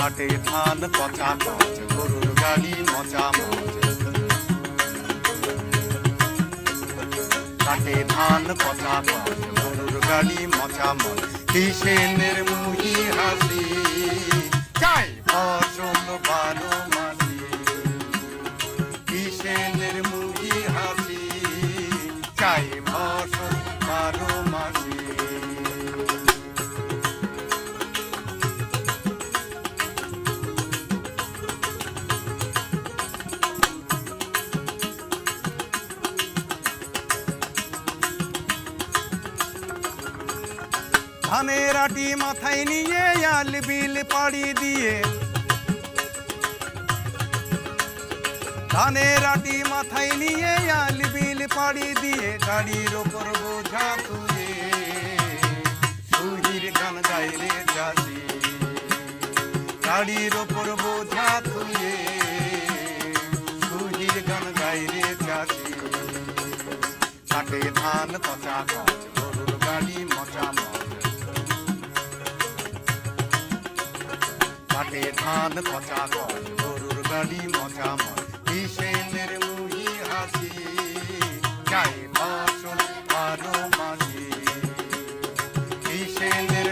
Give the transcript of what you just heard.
কাটে ধান, পচা মাছ, গরুর গাড়ি, মচা মাছ। কাটে ধান, পচা মাছ, গরুর গাড়ি, মচা মাছ। কিসেনের মুহি হাসি? ধানের আটি মাথায় নিয়ে আল বিল পাড়ি দিয়ে। ধানের আটি মাথায় নিয়ে আল বিল পাড়ি দিয়ে গাড়ির ওপর বোঝা তুলে। সুহির গান গাইলে চাষি গাড়ির ওপর বোঝা তুলে। সুহির গান গাইলে চাষি কাটে ধান পচা কচ ঘাটে ধান পচা কর, গরুর গাড়ি মজা মর কিষেনের মুহি হাসি। যাই বাসন আরও মাঝি। কিষেনের